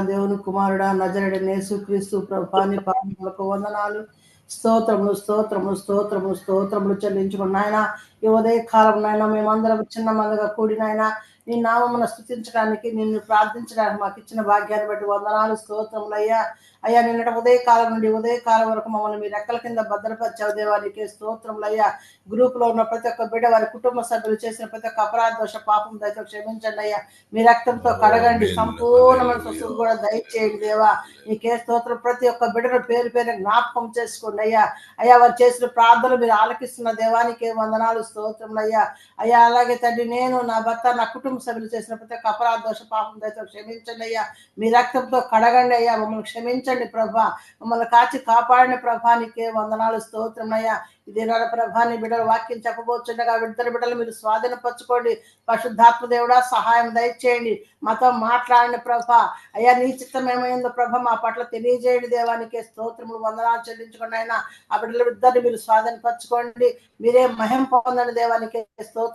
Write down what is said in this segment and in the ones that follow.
దేవుని కుమారుడా నజరడ నేసు క్రీస్తు ప్రభాని పాపములకు వందనాలు. స్తోత్రములు స్తోత్రములు స్తోత్రములు స్తోత్రములు చెల్లించుకున్న ఆయన ఈ ఉదయ కాలం నాయన మేమందరం చిన్న మందగా కూడినాయన నీ నామమును స్థుతించడానికి నిన్ను ప్రార్థించడానికి మాకు ఇచ్చిన భాగ్యాన్ని బట్టి వందనాలు స్తోత్రములయ్యా అయ్యా నిన్నట నిన్నటి ఉదయ కాలం నుండి ఉదయ కాలం వరకు మమ్మల్ని మీ రెక్కల కింద భద్రపరిచావు దేవానికి స్తోత్రములు అయ్యా. గ్రూప్లో ఉన్న ప్రతి ఒక్క బిడ్డ వారి కుటుంబ సభ్యులు చేసిన ప్రతి ఒక్క అపరాధ దోష పాపం దయతో క్షమించండి అయ్యా. మీ రక్తంతో కడగండి. సంపూర్ణమైన స్వస్థత కూడా దయచేయండి దేవా. నీకే స్తోత్రం. ప్రతి ఒక్క బిడ్డను పేరు పేరు జ్ఞాపకం చేసుకోండి అయ్యా. అయ్యా వారు చేసిన ప్రార్థనలు మీరు ఆలకిస్తున్న దేవానికి వందనాలు స్తోత్రములు అయ్యా. అయ్యా అలాగే తండ్రి నేను నా భర్త నా కుటుంబ సభ్యులు చేసిన ప్రతి ఒక్క అపరాధ దోష పాపం దయతో క్షమించండి అయ్యా. మీ రక్తంతో కడగండి అయ్యా. మమ్మల్ని క్షమించండి ప్రభా. మమ్మల్ని కాచి కాపాడిన ప్రభానికే వందనాలు స్తోత్రం అయ్యా. ఇది నా ప్రభాని బిడ్డలు వాక్యం చెప్పబోచుండగా విడుదల బిడ్డలు మీరు స్వాధీనపరచుకోండి. పరిశుద్ధాత్మ దేవుడా సహాయం దయచేయండి. మాతో మాట్లాడిన ప్రభ. అయ్యా నీ చిత్తం ఏమైందో ప్రభ మా పట్ల తెలియజేయండి దేవానికి స్తోత్రములు వందనాలు చెల్లించుకోండి అయినా ఆ బిడ్డల ఇద్దరిని మీరు స్వాధీనపరచుకోండి. మీరే మహిం పొందండి దేవానికి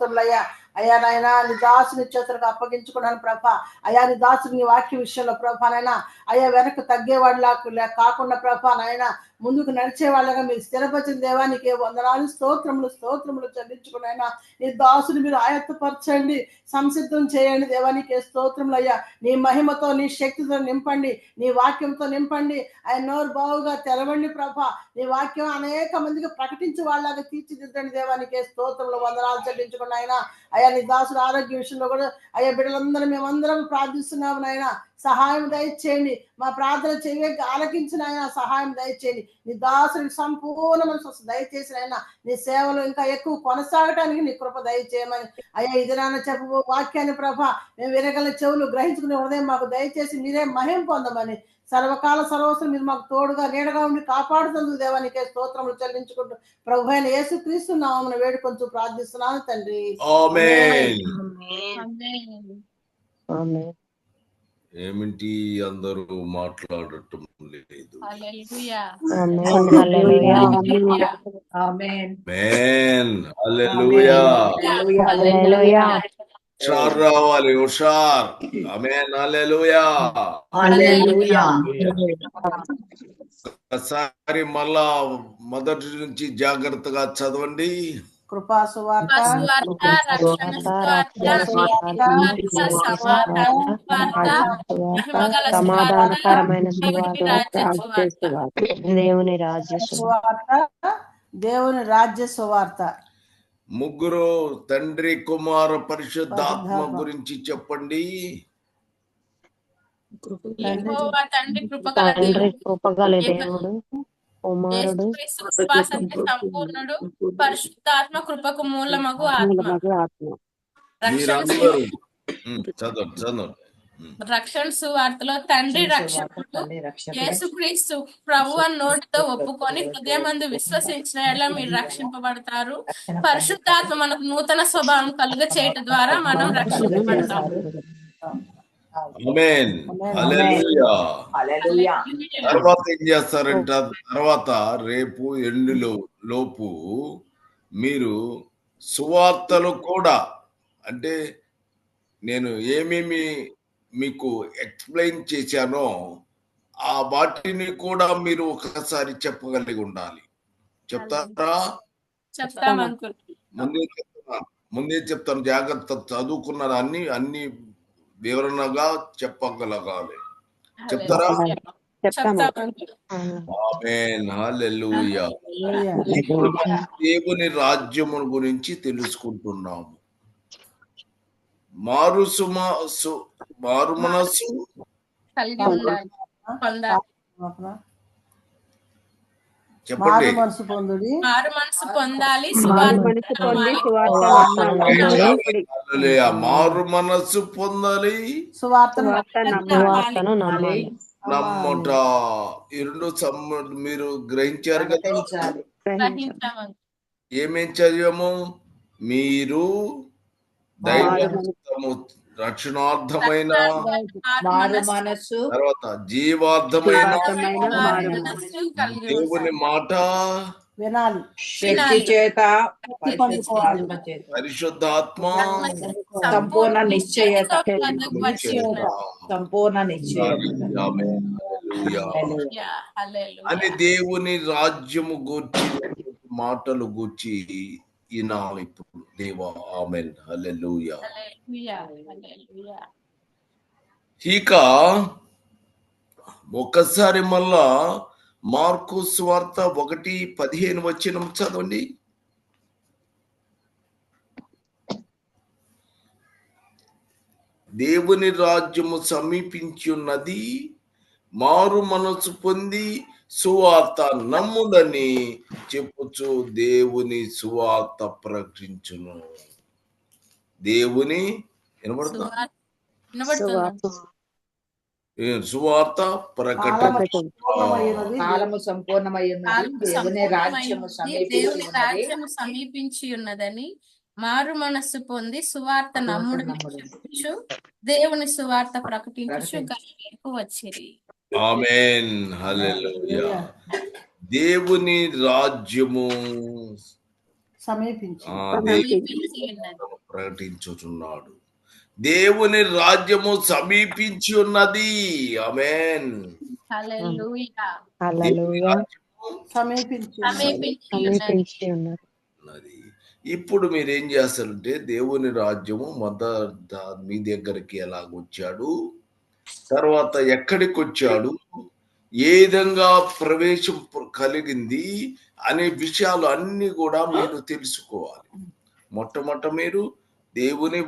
ทำอะไรอะ అయ్యా నాయన నీ దాసుని చేతులకు అప్పగించుకున్నాను ప్రభ. అయ్యా నీ దాసుని నీ వాక్య విషయంలో ప్రభ నాయన అయ్యా వెనక్కి తగ్గేవాడు కాకుండా ప్రభ నాయన ముందుకు నడిచే వాళ్ళగా మీరు స్థిరపరిచిన దేవానికి వందనాలు స్తోత్రములు స్తోత్రములు చెల్లించుకున్నాయినా నీ దాసుని మీరు ఆయత్తపరచండి సంసిద్ధం చేయండి దేవానికి స్తోత్రములు అయ్యా. నీ మహిమతో నీ శక్తితో నింపండి నీ వాక్యంతో నింపండి. ఆయన నోరు బావుగా తెరవండి ప్రభ. నీ వాక్యం అనేక మందికి ప్రకటించి వాళ్ళగా తీర్చిదిద్దండి దేవానికి స్తోత్రములు వందనాలు చెల్లించుకున్నాయినా అయ్యా అయ్యా నీ దాసుడు ఆరోగ్య విషయంలో కూడా అయ్యా బిడ్డలందరూ మేమందరం ప్రార్థిస్తున్నాము నాయన సహాయం దయచేయండి. మా ప్రార్థన చెవి ఆలకించిన ఆయన సహాయం దయచేయండి. నీ దాసుడికి సంపూర్ణమైన స్వస్థ దయచేసిన ఆయన నీ సేవలు ఇంకా ఎక్కువ కొనసాగటానికి నీ కృప దయచేయమని. అయ్యా ఇది నాన్న చెప్పు వాక్యాన్ని ప్రభ మేము వినగల చెవులు గ్రహించుకునే హృదయం మాకు దయచేసి మీరే మహిం పొందమని. సర్వకాల సర్వస్వం మీరు మాకు తోడుగా నీడగా ఉండి కాపాడుతుంది దేవానికే స్తోత్రములు చెల్లించుకుంటూ ప్రభు అయిన యేసు క్రీస్తు నామమున వేడుకొంచు ప్రార్థిస్తున్నాను తండ్రి ఆమేన్ ఆమేన్. ఏమిటి అందరూ మాట్లాడటం లేదు ఆమేన్. హల్లెలూయా. Amen. మేన్ హల్లెలూయా హల్లెలూయా. హుషార్ రావాలి హుషార్ ఆమేన్. హల్లెలూయా. Hallelujah. ఒకసారి మళ్ళా మొదటి నుంచి జాగ్రత్తగా చదవండి. కృపా సువార్త సమాధానకరమైన సువార్త దేవుని రాజ్య. సువార్త దేవుని రాజ్య సువార్త. ముగ్గురు తండ్రి కుమార పరిశుద్ధాత్మ. గురించి చెప్పండి. తండ్రి కృపగల తండ్రి దేవుడు. కృపగల దేవుడు. కుమారుడు. సంపూర్ణుడు. పరిశుద్ధాత్మ కృపకు మూలమగు ఆత్మ. మూలమగు ఆత్మ. రక్షణ సువార్తలో తండ్రి రక్షకుడు యేసుక్రీస్తు ప్రభు అని నోటితో ఒప్పుకొని హృదయమందు విశ్వసించిన మీరు రక్షింపబడతారు. పరిశుద్ధాత్మ మనకు నూతన స్వభావం కలుగ చేయటం ద్వారా మనం రక్షింపబడతాం. ఆమేన్. హల్లెలూయా. Hallelujah. తర్వాత ఏం చేస్తారంట? తర్వాత రేపు ఎండులో లోపు మీరు సువార్తలు కూడా అంటే నేను ఏమేమి మీకు ఎక్స్ప్లెయిన్ చేశానో ఆ వాటిని కూడా మీరు ఒకసారి చెప్పగలిగి ఉండాలి. చెప్తారా? ముందే చెప్తాను ముందే చెప్తాను. జాగ్రత్త చదువుకున్న అన్ని అన్ని వివరణగా చెప్పగలగాలి. చెప్తారా? దేవుని రాజ్యము గురించి తెలుసుకుంటున్నాము. మారు సుమ సు- మారు మనస్సు చెప్పండి. మారు మనసు పొందుడి మారు మనసు పొందాలి. మారు మనస్సు పొందాలి. సువార్తను నమ్మట. ఈ రెండు సమ్మ మీరు గ్రహించారు కదా. ఏమేం చదివాము? మీరు దైవము రక్షణార్థమైన మారు మనస్సు తర్వాత జీవార్థమైన దేవుని మాట వినాలి శక్తి చేత. పరిశుద్ధాత్మ సంపూర్ణ నిశ్చయత. సంపూర్ణ నిశ్చయత. అని దేవుని రాజ్యము గూర్చి మాటలు గూర్చి ఈనాడు ఇప్పుడు దేవా ఆమెన్. హల్లెలూయా. ఇక ఒక్కసారి మళ్ళా మార్కు స్వార్త ఒకటి పదిహేను వచ్చిన చదవండి. దేవుని రాజ్యము సమీపించి ఉన్నది మారు మనసు పొంది సువార్త నమ్ముడని చెప్పుచు దేవుని సువార్త ప్రకటించును. దేవుని వినబడుతుందా? సువార్త ప్రకటన కాలము. సమీపించి ఉన్నదని మారు మనస్సు పొంది సువార్త నమ్ముడు చెప్పుచు దేవుని సువార్త ప్రకటించుచు గలిలయకు వచ్చిరి. ఆమెన్. హల్లెలూయా. దేవుని రాజ్యము ప్రకటించుచున్నాడు. దేవుని రాజ్యము సమీపించి ఉన్నది. ఆమెన్. ఇప్పుడు మీరు ఏం చేస్తారంటే దేవుని రాజ్యము మొద ద- మీ దగ్గరికి ఎలాగొచ్చాడు? తర్వాత ఎక్కడికి వచ్చాడు ఏ విధంగా ప్రవేశం ప్ర- కలిగింది? అనే విషయాలు అన్ని కూడా మీరు తెలుసుకోవాలి. మొట్టమొదట మీరు దేవుని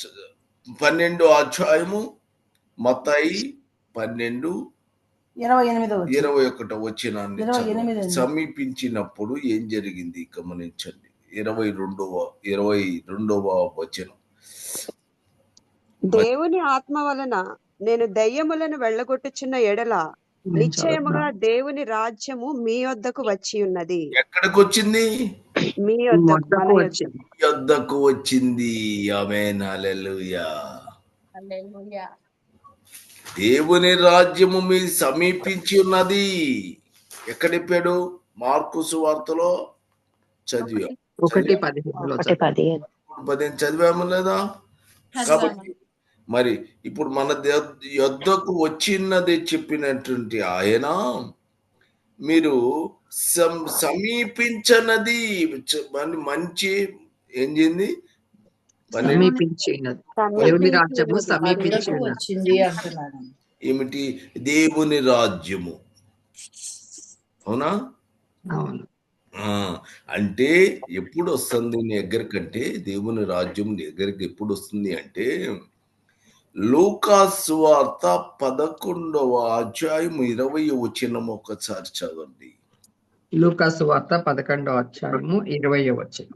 చ- పన్నెండు అధ్యాయము మతాయి పన్నెండు ఇరవై ఎనిమిదవ వచనం. ఇరవై ఒకటో వచ్చిన ఎనిమిది. సమీపించినప్పుడు ఏం జరిగింది? గమనించండి. ఇరవై రెండవ ఇరవై రెండవ వచనం. దేవుని ఆత్మ వలన నేను దయ్యములను వెళ్ళగొట్టుచున్న ఎడల నిశ్చయముగా దేవుని రాజ్యము మీ వద్దకు వచ్చి ఉన్నది. ఎక్కడికి వచ్చింది. మీ వద్దకు వచ్చింది. ఆమేన్. హల్లెలూయా. హల్లెలూయా. దేవుని రాజ్యము మీ సమీపించి ఉన్నది. ఎక్కడిప్పాడు మార్కు సువార్తలో చదివాం. ఒకటి పదిహేనులో ఒకటి పదిహేను. పదిహేను చదివాము లేదా? కాబట్టి మరి ఇప్పుడు మన యొద్దకు వచ్చినది చెప్పినటువంటి ఆయన మీరు సమీపించనది మంచి ఏం అంటున్నాను ఏమిటి? దేవుని రాజ్యము. అవునా? అవును. ఆ, అంటే ఎప్పుడు వస్తుంది నీ దగ్గరికంటే దేవుని రాజ్యం నీ దగ్గరికి ఎప్పుడు వస్తుంది అంటే లూకాసు వార్త పదకొండవ అధ్యాయం ఇరవై వచనం ఒకసారి చదవండి. లూకాసు వార్త పదకొండో అధ్యాయము ఇరవై వచ్చిన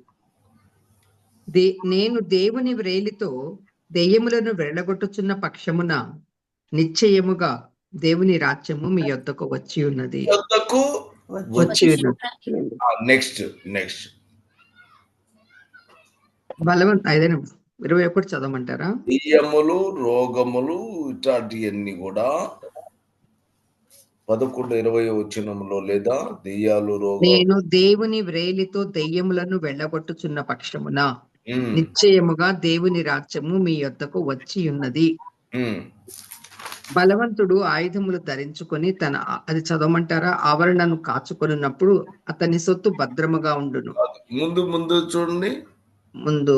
దే నేను దేవుని వ్రేలితో దెయ్యములను వెళ్ళగొట్టుచున్న పక్షమున నిశ్చయముగా దేవుని రాజ్యము మీ యొద్దకు వచ్చి ఉన్నది. యొద్దకు వచ్చి ఉన్నది. నెక్స్ట్ నెక్స్ట్ బలవంత ఐదైనా ఇరవై ఒకటి చదవమంటారా? దెయ్యములు రోగములు ఇట్లాంటివన్నీ కూడా పదకొండు ఇరవై వచనంలో లేదా దెయ్యాలు రోగం నేను దేవుని వ్రేలితో దెయ్యములను వెళ్ళగొట్టుచున్న పక్షమున నిశ్చయముగా దేవుని రాజ్యము మీ యొద్దకు వచ్చి ఉన్నది. బలవంతుడు ఆయుధములు ధరించుకొని తన అది చదవమంటారా? ఆవరణను కాచుకొనున్నప్పుడు అతని సొత్తు భద్రముగా ఉండును. ముందు ముందు చూడండి. ముందు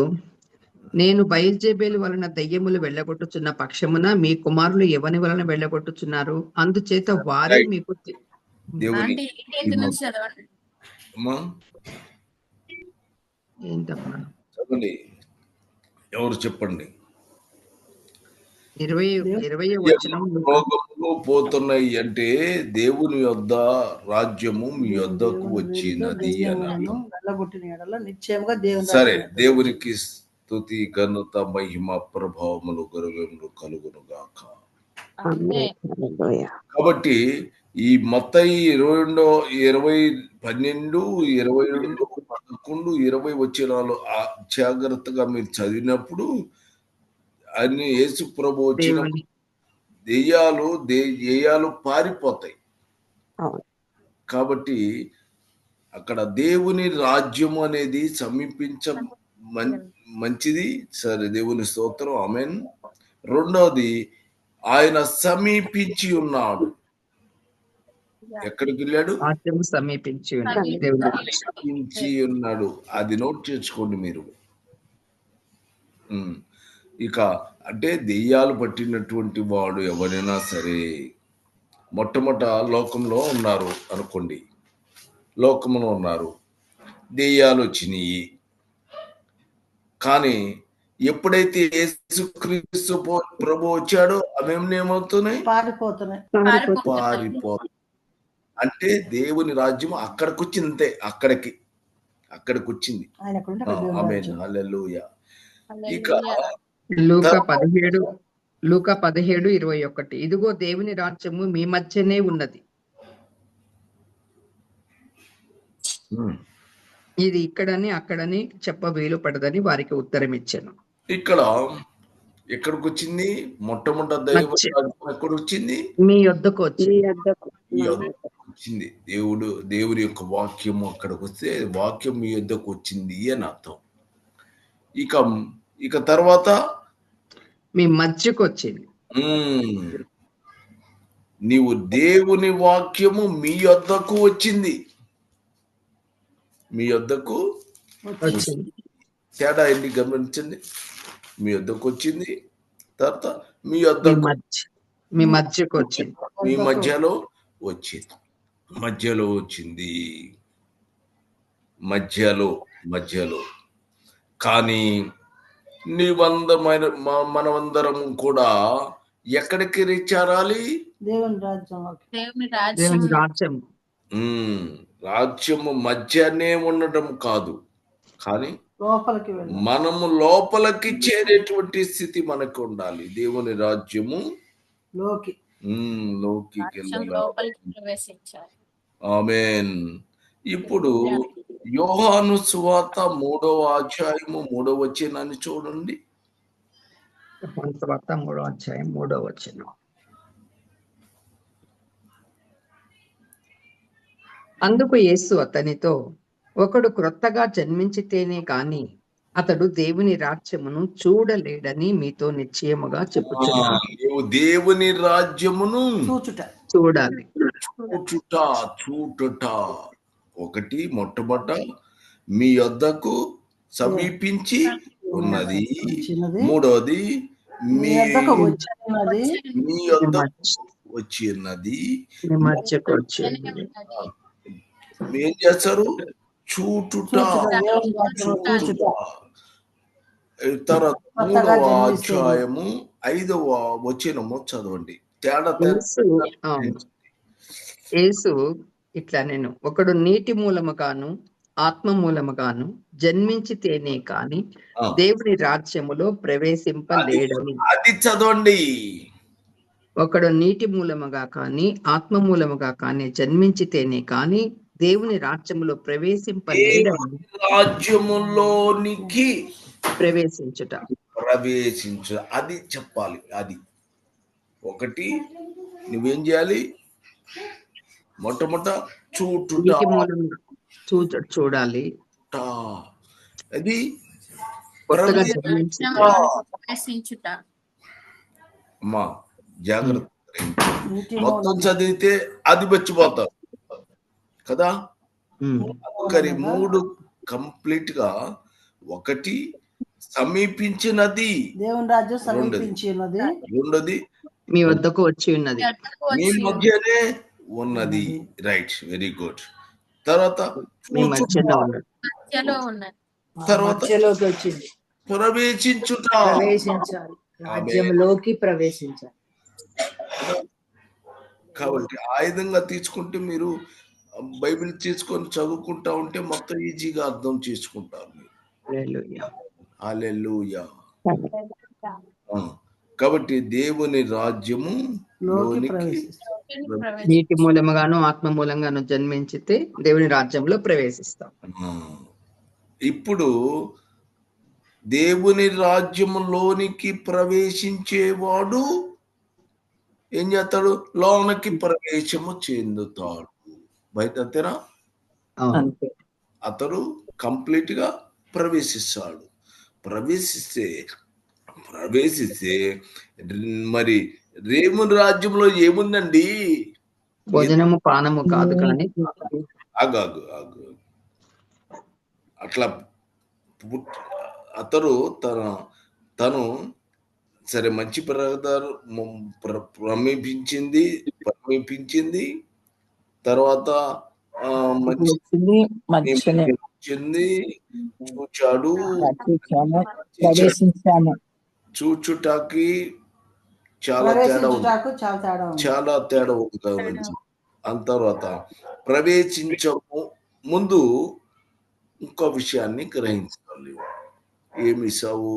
నేను బయల్జేబేలు వలన దయ్యములు వెళ్ళగొట్టుచున్న పక్షమున మీ కుమారులు ఎవని వలన వెళ్ళగొట్టుచున్నారు? అందుచేత వారే. మీకు చదవండి. ఎవరు చెప్పండి? ఇరవై ఇరవై వచనం. రోగములు పోతున్నాయి అంటే దేవుని యొద్ద రాజ్యము మీ యొద్దకు వచ్చినది అని సరే దేవునికి స్తుతి ఘనత మహిమ ప్రభావములు గరుగములు కలుగును గాక ఆమేన్. హల్లెలూయా. కాబట్టి ఈ మత్తయి ఇరవై రెండో ఇరవై పన్నెండు ఇరవై రెండు పదకొండు ఇరవై వచ్చినాలు ఆ జాగ్రత్తగా మీరు చదివినప్పుడు అన్ని యేసు ప్రభు వచ్చిన దెయ్యాలు దే- దెయ్యాలు పారిపోతాయి. అవును. కాబట్టి అక్కడ దేవుని రాజ్యము అనేది సమీపించ మం- మంచిది. సరే దేవుని స్తోత్రం. ఆమెన్. రెండవది ఆయన సమీపించి ఉన్నాడు. ఎక్కడికి వెళ్ళాడు? సమీపించి. సమీపించి ఉన్నాడు. అది నోట్ చేసుకోండి మీరు. ఇక అంటే దెయ్యాలు పట్టినటువంటి వాడు ఎవరైనా సరే మొట్టమొదట లోకంలో ఉన్నారు అనుకోండి. లోకంలో ఉన్నారు. దెయ్యాలు వచ్చినాయి. కానీ ఎప్పుడైతే యేసుక్రీస్తు పో- ప్రభు వచ్చాడో అవేమి ఏమవుతున్నాయి? పారిపోతున్నాయి. పారిపో అంటే దేవుని రాజ్యం అక్కడికి వచ్చింది అంతే అక్కడికి అక్కడికి వచ్చింది ఇక లూకా పదిహేడు లూకా పదిహేడు ఇరవై ఒకటి. ఇదిగో దేవుని రాజ్యము మీ మధ్యనే ఉన్నది. ఇది ఇక్కడని అక్కడని చెప్ప వీలు పడదని వారికి ఉత్తరం ఇచ్చాను. ఇక్కడ ఎక్కడికి వచ్చింది మొట్టమొదటి వచ్చింది మీ యొద్దకు వచ్చింది. దేవుడు దేవుని యొక్క వాక్యము అక్కడికి వస్తే వాక్యం మీ యొద్దకు వచ్చింది అని అర్థం. ఇక ఇక తర్వాత మీ మధ్యకు వచ్చింది. నీవు దేవుని వాక్యము మీ యొద్దకు వచ్చింది. మీ యొద్దకు వచ్చింది. తేడా ఎన్ని గమనించండి మీ యొద్దకు వచ్చింది. తర్వాత మీ మధ్య మీ మధ్యకు వచ్చింది. మీ మధ్యలో వచ్చింది. మధ్యలో వచ్చింది. మధ్యలో మధ్యలో. కానీ నీవందమైన మనమందరం కూడా ఎక్కడికి దేవుని రాజ్యంలోకి. దేవుని దేవుని రాజ్యం. రాజ్యం ఉమ్, రాజ్యము మధ్యనే ఉండటం కాదు. కానీ లోపలికి మనము లోపలికి చేరేటువంటి స్థితి మనకు ఉండాలి. దేవుని రాజ్యము లోకి. ఆమెన్. ఇప్పుడు యోహాను సువార్త మూడవ అధ్యాయము మూడవ వచనాన్ని చూడండి. తర్వాత మూడో అధ్యాయం మూడో వచ్చిన అందుకు యేసు అతనితో ఒకడు క్రొత్తగా జన్మించితేనే కాని అతడు దేవుని రాజ్యమును చూడలేడని మీతో నిశ్చయముగా చెప్పుచున్నాను దేవుని రాజ్యమును చూడాలి. చూచుట చూటుట. ఒకటి మొట్టమొదట మీ యొద్దకు సమీపించి ఉన్నది. మూడవది మీ మీ వద్దకు వచ్చినది. మీ మీ యొద్దకు మధ్య- వచ్చి ఉన్నది ఏం చేస్తారు? చూటుట. మూడవ జన్మిస్తే. అధ్యాయము ఐదవ వచనము చదవండి. తేడా యేసు ఇట్లా నేను ఒకడు నీటి మూలముగాను ఆత్మ మూలముగాను జన్మించితేనే కాని దేవుని రాజ్యములో ప్రవేశింపలేడని. అది చదవండి. ఒకడు నీటి మూలముగా కానీ ఆత్మ మూలముగా కానీ జన్మించితేనే కాని దేవుని రాజ్యములో ప్రవేశింపలేడని రాజ్యములోనికి ప్రవేశించుట. ప్రవేశించు. అది చెప్పాలి. అది. ఒకటి నువ్వేం చేయాలి? మొట్టమొదట చూచ చూడాలి. అది అమ్మా జాగ్రత్త. మొత్తం చదివితే అది మర్చిపోతారు కదా. ఒకరి మూడు కంప్లీట్గా ఒకటి సమీపించినది. దేవుని రాజ్యం రెండోది. మీ వద్దకు వచ్చి ఉన్నది. మీ మధ్యనే ఉన్నది. రైట్. Very good. తర్వాత తర్వాత ప్రవేశించుట. ప్రవేశించాలి. రాజ్యంలోకి ప్రవేశించాలి. కాబట్టి ఆ విధంగా తీసుకుంటే మీరు బైబిల్ తీసుకొని చదువుకుంటా ఉంటే మొత్తం ఈజీగా అర్థం చేసుకుంటారు కాబట్టి దేవుని రాజ్యము నీటి మూలముగాను ఆత్మ మూలంగాను జన్మించితే దేవుని రాజ్యంలో ప్రవేశిస్తాం. ఇప్పుడు దేవుని రాజ్యములోనికి ప్రవేశించేవాడు ఏం చేస్తాడు? లోనికి ప్రవేశము చెందుతాడు. బయట అంతేనా అతడు కంప్లీట్గా ప్రవేశిస్తాడు. ప్రవేశిస్తే ప్రవేశిస్తే మరి రేముని రాజ్యంలో ఏముందండి? భోజనము పానము కాదు కానీ ఆగు ఆగు ఆగు. అట్లా అతడు తన తను సరే మంచి ప్రదారు ప్రమేపించింది ప్రమేపించింది. తర్వాత ఆ, మంచి వచ్చింది చూచాడు. చూచుటాకి చాలా తేడా చాలా తేడా ఉంది. చాలా తేడా ఉంది గమనించు అంత తర్వాత ప్రవేశించము ముందు ఇంకో విషయాన్ని గ్రహించాలి. ఏమి సావు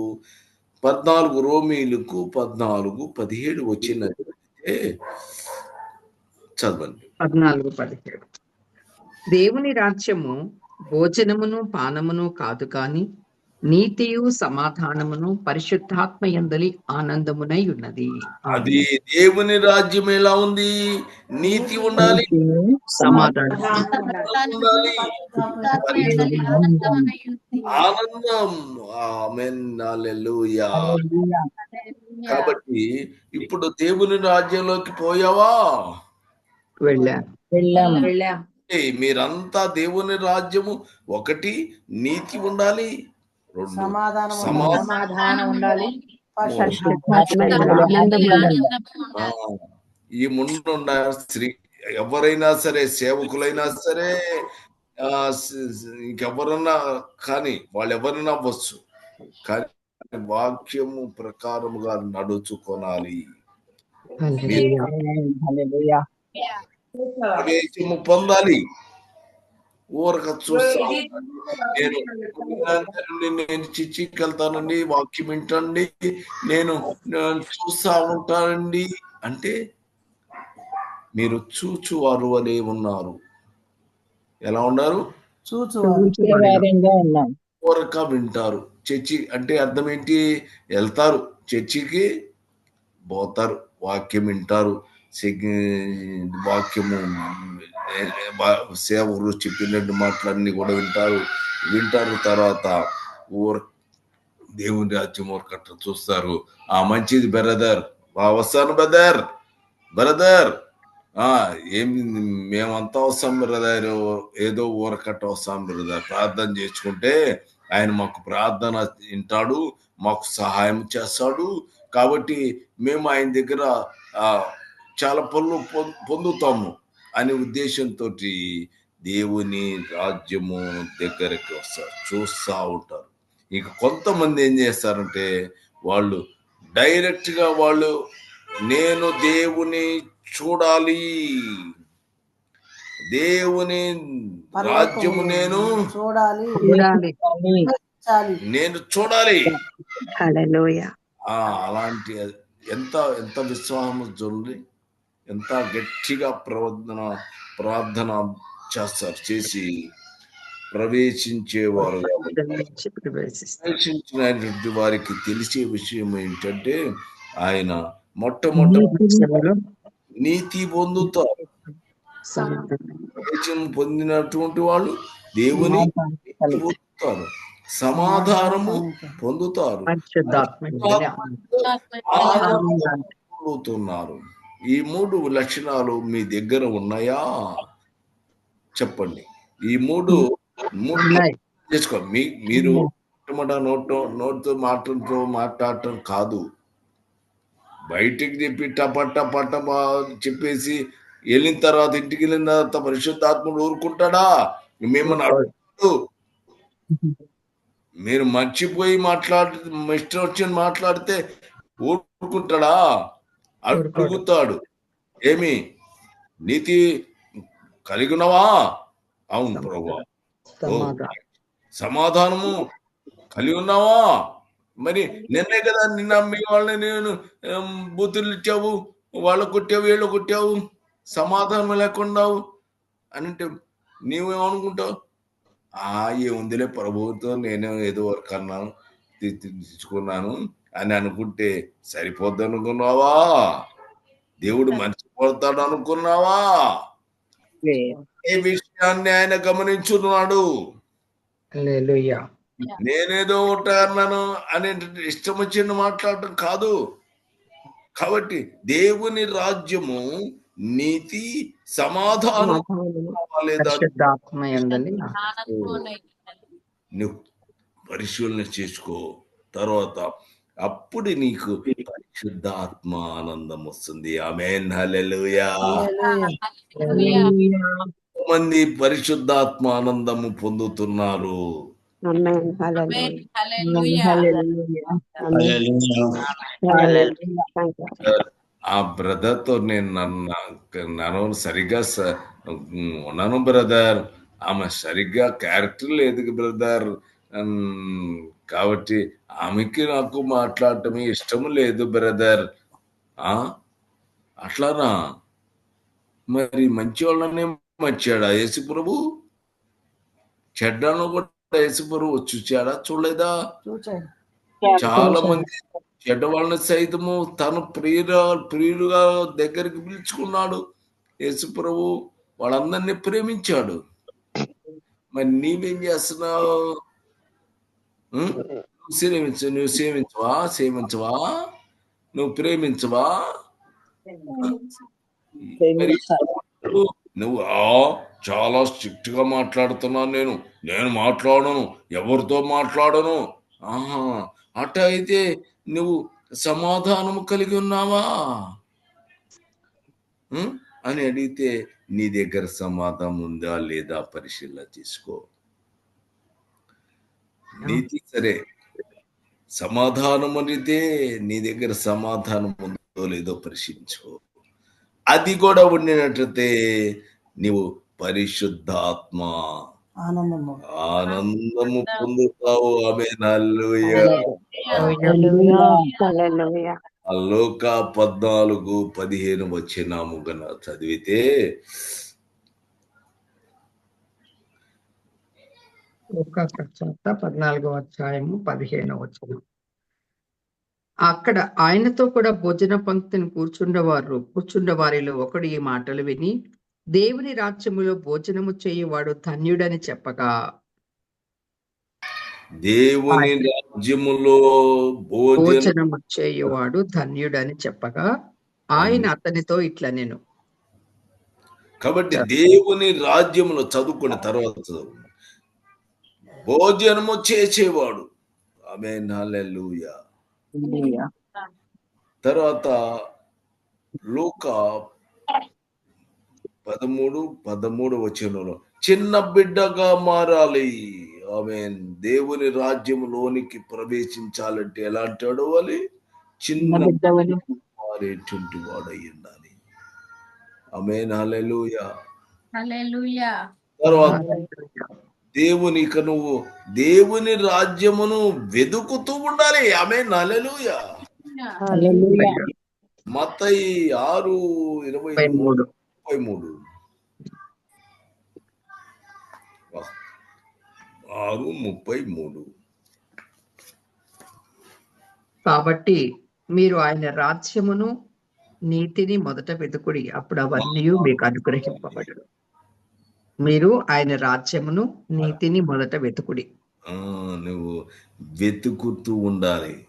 పద్నాలుగు రోమీలకు పద్నాలుగు పదిహేడు వచ్చినట్లయితే చదవండి. పద్నాలుగు పదిహేడు. దేవుని రాజ్యము భోజనమును పానమును కాదు కాని నీతియు సమాధానమును పరిశుద్ధాత్మ యందలి ఆనందమునై ఉన్నది. అది దేవుని రాజ్యం ఎలా ఉంది? నీతి ఉండాలి. సమాధానం. ఉండాలి ఆనందం. ఆనందం ఆమెన్ హల్లెలూయా. కాబట్టి ఇప్పుడు దేవుని రాజ్యంలోకి పోయావా? వెళ్ళా. వెళ్ళాం. మీరంతా దేవుని రాజ్యము ఒకటి నీతి ఉండాలి సమాధానం. సమాధానం ఈ ముందున్న స్త్రీ ఎవరైనా సరే సేవకులైనా సరే ఇంకెవరన్నా కానీ వాళ్ళు ఎవరైనా అవ్వచ్చు. కానీ వాక్యము ప్రకారముగా నడుచుకొనాలి. ప్రవేశము పొందాలి. ఊరక చూస్తా నేను నేను చిచ్చికి వెళ్తానండి వాక్యం వింటండి నేను చూస్తా ఉంటానండి. అంటే మీరు చూచువారు అనే ఉన్నారు. ఎలా ఉన్నారు? ఊరక వింటారు. చర్చి అంటే అర్థం ఏంటి? వెళ్తారు. చర్చికి పోతారు. వాక్యం వింటారు. వాక్యము బా- సేవకులు చెప్పినట్టు మాటలన్నీ కూడా వింటారు. వింటారు తర్వాత ఊర దేవుని రాజ్యం ఊరకట్ట చూస్తారు. ఆ మంచిది బ్రదర్. బా వస్తాను బ్రదర్. బ్రదర్. ఆ మేమంతా వస్తాం బ్రదర్. ఏదో ఊరకట్ట వస్తాం బ్రదర్. ప్రార్థన చేసుకుంటే ఆయన మాకు ప్రార్థన వింటాడు మాకు సహాయం చేస్తాడు. కాబట్టి మేము ఆయన దగ్గర చాలా పనులు పొం- పొందుతాము అనే ఉద్దేశంతో దేవుని రాజ్యము దగ్గరికి వస్తారు. చూస్తూ ఉంటారు. ఇక కొంతమంది ఏం చేస్తారంటే వాళ్ళు డైరెక్ట్గా వాళ్ళు నేను దేవుని చూడాలి. దేవుని రాజ్యము నేను చూడాలి. నేను చూడాలి. హల్లెలూయా. ఆ అలాంటి ఎంత ఎంత విశ్వాసం చూడండి ఎంత గట్టిగా ప్రవర్తన ప్రార్థన చేస్తారు చేసి ప్రవేశించేవారు. ప్రవేశించినటువంటి వారికి తెలిసే విషయం ఏంటంటే ఆయన మొట్టమొదటి నీతి పొందుతారు. ప్రవేశం పొందినటువంటి వాళ్ళు దేవుని పొందుతారు సమాధానము పొందుతారు. పొందుతున్నారు ఈ మూడు లక్షణాలు మీ దగ్గర ఉన్నాయా? చెప్పండి. ఈ మూడు మూడు. చేసుకో. మీ మీరు మొట్టమొదట నోట్ నోటితో మాటలతో మాట్లాడటం కాదు. బయటికి చెప్పి టప టప టప చెప్పేసి వెళ్ళిన తర్వాత ఇంటికి వెళ్ళిన తర్వాత పరిశుద్ధాత్ముడు ఊరుకుంటాడా? మిమ్మల్ని అడుగుతాడు మీరు మర్చిపోయి మాట్లాడి ఇష్టం వచ్చి మాట్లాడితే ఊరుకుంటాడా? అడుగుతాడు. ఏమి? నీతి కలిగి ఉన్నావా అవును ప్రభు. సమాధానం. సమాధానము కలిగి ఉన్నావా? మరి నిన్నే కదా నిన్న మీ వాళ్ళని నేను బూతులు ఇచ్చావు? వాళ్ళు కొట్టావు వీళ్ళు కొట్టావు? సమాధానం అని అంటే నీవేమనుకుంటావు? ఆ ఏముందిలే ప్రభువుతో నేను ఏదో వర్క్ అన్నాను తీ- తీ- తీసుకున్నాను అని అనుకుంటే సరిపోద్ది అనుకున్నావా దేవుడు మర్చిపోతాడు అనుకున్నావా ఈ విషయాన్ని ఆయన గమనించున్నాడు? నేనేదో అన్నాను అని ఇష్టం వచ్చింది మాట్లాడటం కాదు. కాబట్టి దేవుని రాజ్యము నీతి సమాధానం నువ్వు పరిశీలన చేసుకో. తర్వాత అప్పుడు నీకు పరిశుద్ధాత్మ ఆనందం వస్తుంది ఆమెన్. హల్లెలూయా. మంది పరిశుద్ధాత్మ ఆనందము పొందుతున్నారు ఆ బ్రదర్తో నేను నన్ను నన్ను సరిగ్గా స- ఉన్నాను బ్రదర్. ఆమె సరిగ్గా క్యారెక్టర్ లేదు బ్రదర్. కాబట్టి ఆమెకి నాకు మాట్లాడటం ఇష్టం లేదు బ్రదర్. ఆ? అట్లానా? మరి మంచి వాళ్ళనే మంచాడా యేసు ప్రభు చెడ్డను కూడా యేసు ప్రభు చూచాడా చూడలేదా? చాలా మంది చెడ్డవాళ్ళని సైతము తన ప్రియుల ప్రియులుగా దగ్గరికి పిలుచుకున్నాడు యేసు ప్రభు వాళ్ళందరినీ ప్రేమించాడు. మరి నీవేం చేస్తున్నావు? నువ్వు సేవించు నువ్వు సేవించవా? సేవించవా? నువ్వు ప్రేమించవా? నువ్వు- చాలా స్ట్రిక్ట్గా మాట్లాడుతున్నాను నేను. నేను మాట్లాడను ఎవరితో మాట్లాడను? ఆహా. అట అయితే నువ్వు సమాధానము కలిగి ఉన్నావా? అని అడిగితే నీ దగ్గర సమాధానం ఉందా లేదా పరిశీలన చేసుకో నీతి సరే. సమాధానం అనేది నీ దగ్గర సమాధానం ఉందో లేదో పరిశీలించుకో అది కూడా ఉండినట్లయితే నీవు పరిశుద్ధాత్మ. ఆనందము. ఆనందము పొందుతావు. ఆమె అల్లోక పద్నాలుగు పదిహేను వచ్చినాము గన చదివితే ఒక ప్రచాత పద్నాలుగో అధ్యాయము పదిహేనవ వచనం. అక్కడ ఆయనతో కూడా భోజన పంక్తిని కూర్చుండవారు కూర్చుండ వారిలో ఒకడు ఈ మాటలు విని దేవుని రాజ్యములో భోజనము చేయువాడు ధన్యుడని చెప్పగా. దేవుని రాజ్యములో భోజనం భోజనము చేయువాడు ధన్యుడని చెప్పగా ఆయన అతనితో ఇట్లా నేను కాబట్టి దేవుని రాజ్యములో చదువుకున్న తర్వాత చదువు భోజనము చేసేవాడు. ఆమె హల్లెలూయా. తర్వాత లూక పదమూడు పదమూడు వచనంలో చిన్న బిడ్డగా మారాలి. ఆమె దేవుని రాజ్యములోనికి ప్రవేశించాలంటే ఎలా అంటాడు వాళ్ళు? చిన్న బిడ్డవని మారేటువంటి వాడై ఉండాలి. ఆమె హల్లెలూయా. హల్లెలూయా. తర్వాత దేవుని ఇక నువ్వు దేవుని రాజ్యమును వెతుకుతూ ఉండాలి. ఆమె నలలుయ హల్లెలూయా. మత్తయి ఆరు ఇరవై ముప్పై మూడు. ముప్పై మూడు. ఆరు ముప్పై మూడు. కాబట్టి మీరు ఆయన రాజ్యమును నీతిని మొదట వెతుకుడి అప్పుడు అవన్నీ మీకు అనుగ్రహింపబడు మీరు ఆయన రాజ్యమును నీతిని మొదట వెతుకుడి. నువ్వు వెతుకుతూ ఉండాలి.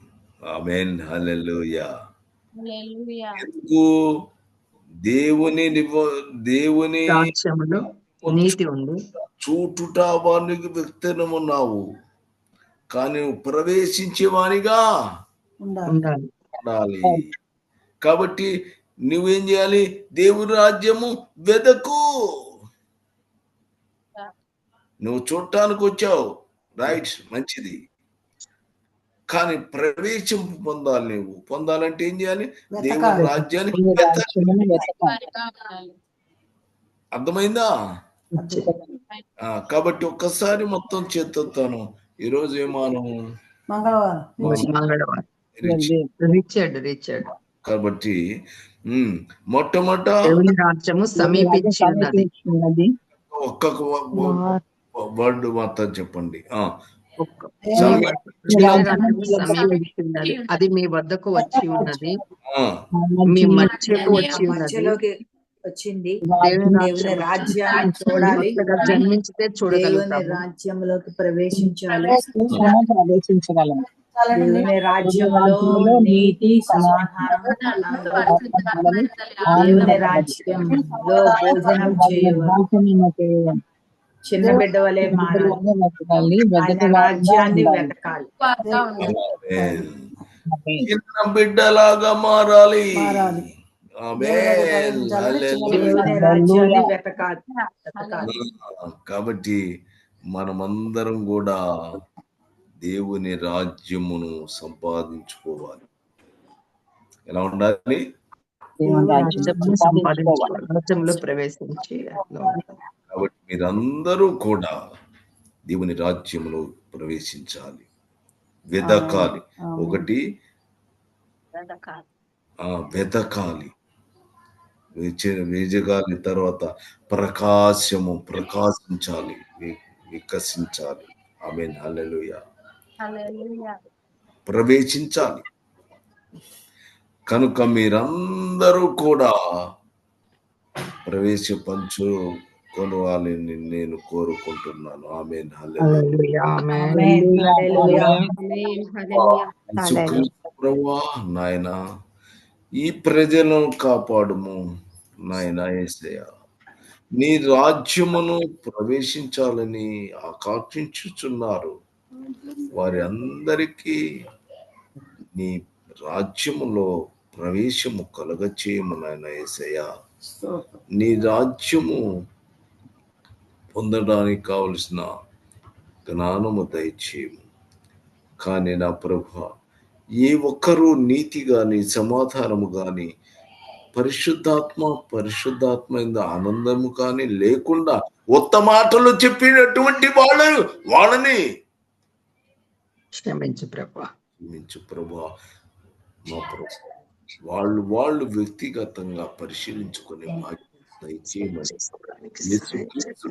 ఆమెన్. హల్లెలూయా. హల్లెలూయా. ఎందుకు? దేవుని దేవుని నీతి ఉంది. చూటుట వానికి వ్యక్తనమున్నావు కానీ నువ్వు ప్రవేశించేవానిగా ఉండాలి. ఉండాలి. ఉండాలి. కాబట్టి నువ్వేం చేయాలి? దేవుని రాజ్యము వెదకు నువ్వు చూడటానికి వచ్చావు. రైట్ మంచిది. కానీ ప్రవేశం పొందాలి నువ్వు పొందాలంటే ఏం చేయాలి? దేవుని ఈ ఉండాలి. అర్థమైందా? కాబట్టి ఒక్కసారి మొత్తం ఏమానం మంగళవారం. వెళ్ళి రిచర్డ్ రిచర్డ్. కాబట్టి మొట్టమొదట ఒక్క వర్డ్ మాత్రం చెప్పండి. అది మీ వద్దకు వచ్చి ఉన్నది. మీ మధ్యకు వచ్చి ఉన్నది. మధ్యలోకి వచ్చింది. దేవుని దేవుని రాజ్యం రాజ్యాన్ని చూడాలి. జన్మించితే దేవుని చూడగలుగుతాము రాజ్యంలోకి ప్రవేశించాలి. ప్రవేశించగలం. దేవుని రాజ్యంలో నీతి సమాధానం దేవుని రాజ్యంలో భోజనం చేయవాలి చిన్న బిడ్డ వలె రాజ్యాన్ని వెతకాలి. చిన్న బిడ్డలాగా మారాలి. మారాలి. ఆమేన్. దేవుని హల్లెలూయా. రాజ్యాన్ని వెతకాలి. వెతకాలి కాబట్టి మనమందరం కూడా దేవుని రాజ్యమును సంపాదించుకోవాలి. ఎలా ఉండాలి? ప్రవేశించి మీరందరూ కూడా దేవుని రాజ్యములో ప్రవేశించాలి. వెదకాలి ఒకటి ఆ వెదకాలి వేజగాలి తర్వాత ప్రకాశము ప్రకాశించాలి. వికసించాలి. ఆమె ప్రవేశించాలి. కనుక మీరందరూ కూడా ప్రవేశ పంచు కొనవాలని నేను కోరుకుంటున్నాను ఆమె హల్లెలూయా. ఆమేన్. హల్లెలూయా. ప్రభువా నాయన ఈ ప్రజలను కాపాడుము నాయన యేసయ్య నీ రాజ్యమును ప్రవేశించాలని ఆకాంక్షించుచున్నారు వారి అందరికీ నీ రాజ్యములో ప్రవేశము కలగచేయము నాయన యేసయ్య స్తోత్రం. నీ రాజ్యము పొందడానికి కావలసిన జ్ఞానము దయచేయము. కానీ నా ప్రభు ఏ ఒక్కరూ నీతి గాని సమాధానము గాని పరిశుద్ధాత్మ పరిశుద్ధాత్మ ఇంద ఆనందము కానీ లేకుండా ఉత్త మాటలు చెప్పినటువంటి వాళ్ళు వాళ్ళని క్షమించు ప్రభా. క్షమించు ప్రభా. మా ప్రభు వాళ్ళు వాళ్ళు వ్యక్తిగతంగా పరిశీలించుకునే బాధ్యత దయచేయమని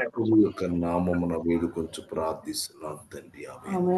ప్రభు యొక్క నామమున వేడుకొంచు ప్రార్థిస్తున్నాను తండ్రి. ఆమె